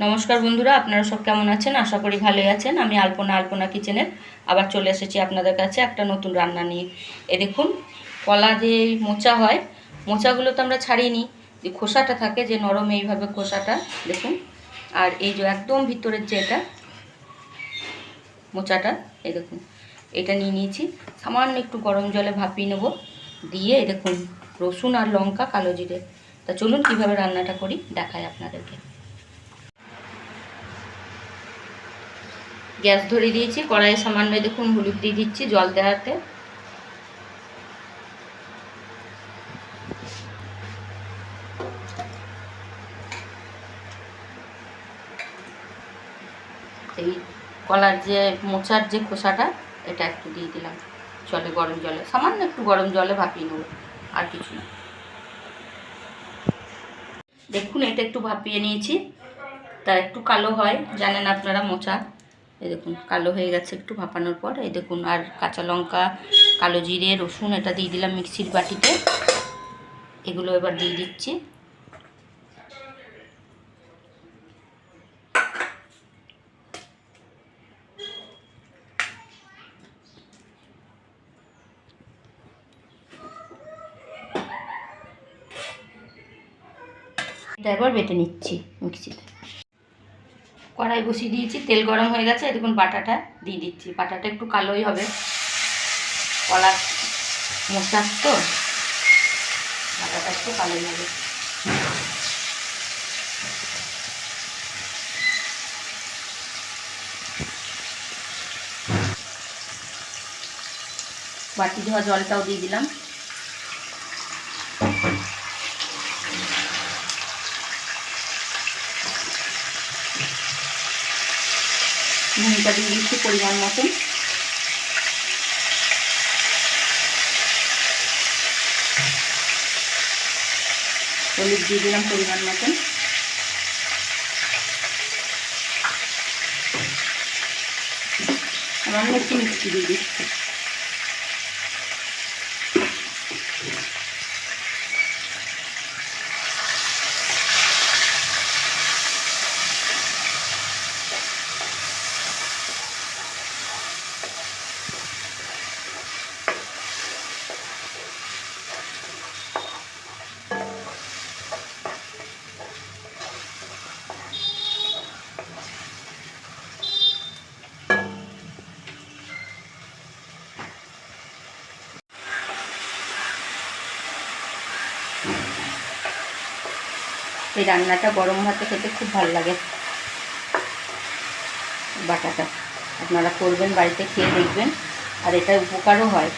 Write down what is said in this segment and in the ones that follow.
নমস্কার বন্ধুরা, আপনারা সব কেমন আছেন? আশা করি ভালোই আছেন। আমি আলপনা আলপনা কিচেনের আবার চলে এসেছি আপনাদের কাছে একটা নতুন রান্না নিয়ে। এ দেখুন, কলা যে মোচা হয়, মোচাগুলো তো আমরা ছাড়িনি। যে খোসাটা থাকে, যে নরম এইভাবে খোসাটা, দেখুন। আর এই যে একদম ভিতরের যে এটা, মোচাটা, এই দেখুন, এটা নিয়ে নিয়েছি। সামান্য একটু গরম জলে ভাপিয়ে নেব। দিয়ে দেখুন, রসুন আর লঙ্কা কালো জিরে। তা চলুন কীভাবে রান্নাটা করি, দেখাই আপনাদেরকে। গ্যাস ধরে দিয়েছি, কড়াইয়ে সামান্য দেখুন হলুদ দিয়ে দিচ্ছি জল দেওয়াতে। এই কলার যে মোচার যে খোসাটা, এটা একটু দিয়ে দিলাম। জলে, গরম জলে, সামান্য একটু গরম জলে ভাপিয়ে নেব, আর কিছু না। দেখুন, এটা একটু ভাপিয়ে নিয়েছি। তা একটু কালো হয়, জানেন আপনারা মোচা। এই দেখুন কালো হয়ে গেছে একটু ভাপানোর পর। এই দেখুন, আর কাঁচা লঙ্কা, কালো জিরে, রসুন, এটা দিয়ে দিলাম মিক্সির বাটিতে। এগুলো এবার দিয়ে দিচ্ছি। এটা এবার বেটে নিচ্ছি মিক্সিতে। কড়াই বসিয়ে দিয়েছি, তেল গরম হয়ে গেছে দেখুন বাটাটা দিয়ে দিচ্ছি। বাটাটা একটু কালোই হবে। কলার মোচার তো, বাটাটা একটু কালোই হবে। বাটি ধোয়া জলটাও দিয়ে দিলাম। নুনটা দিয়ে দিচ্ছি পরিমাণ মতন। হলুদ দিয়ে দিলাম পরিমাণ মতন। আমার একটু মিষ্টি দিয়ে দিচ্ছি। এই রান্নাটা গরম ভাতে খেতে খুব ভালো লাগে। বাটাটা আপনারা করবেন, বাড়িতে খেয়ে দেখবেন। আর এটা উপকারও হয়।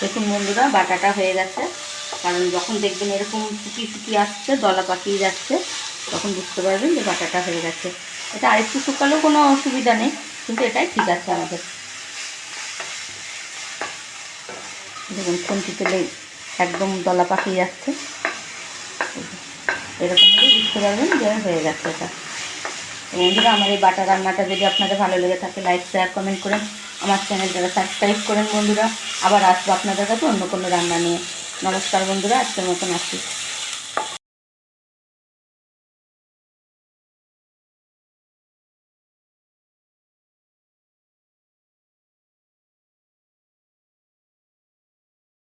দেখুন বন্ধুরা, বাটাটা হয়ে গেছে। কারণ যখন দেখবেন এরকম ফুটি ফুটি আসছে, দলা পাকিয়ে যাচ্ছে, তখন বুঝতে পারবেন যে বাটাটা হয়ে গেছে। এটা আরেকটু শুকালেও কোনো অসুবিধা নেই, কিন্তু এটাই ঠিক আছে আমাদের। দেখুন খুন্তি তেলে একদম দলা পাকিয়ে যাচ্ছে। এরকম হলেই বুঝতে পারবেন যে হয়ে গেছে এটা। বন্ধুরা, আমার এই বাটা রান্নাটা যদি আপনাদের ভালো লেগে থাকে লাইক শেয়ার কমেন্ট করেন আমার চ্যানেল যারা সাবস্ক্রাইব করেন বন্ধুরা। আবার আসব আপনাদের কাছে অন্য কোনো রান্না নিয়ে। নমস্কার বন্ধুরা, আজকের মতন আসি